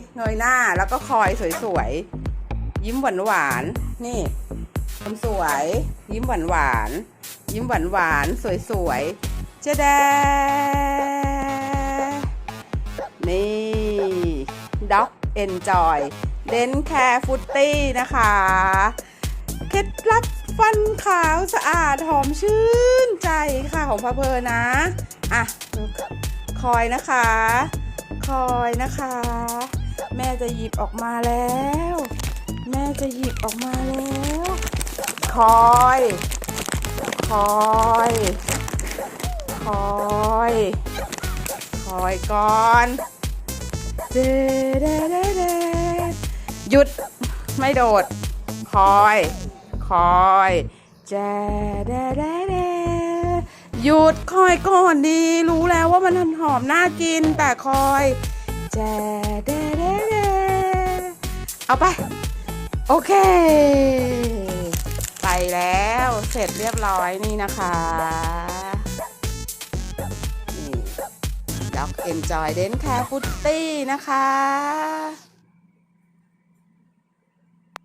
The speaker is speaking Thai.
ๆ เงยหน้าแล้วก็คอยสวยๆ ยิ้มหวานๆ นี่คนสวย ยิ้มหวานๆ ยิ้มหวานๆ สวยๆเจ๊แดนี่ ด็อกเอนจอยเดนแคร์ฟุตตี้นะคะ เคล็ดลับฟันขาวสะอาดหอมชื่นใจค่ะของพะเพอนะ อะ คอยนะคะ คอยนะคะ แม่จะหยิบออกมาแล้ว แม่จะหยิบออกมาแล้ว คอย คอย คอย คอยก่อนเดเดเดเดหยุดไม่โดด คอย คอยแจเดเดเดหยุดคอยก่อนดี รู้แล้วว่ามันหอมน่ากินแต่คอยแจเดเดเด เอาไป โอเค ไปแล้วเสร็จเรียบร้อยนี่นะคะนี่ด็อกเอนจอยเดนแคร์ฟุตตี้นะคะ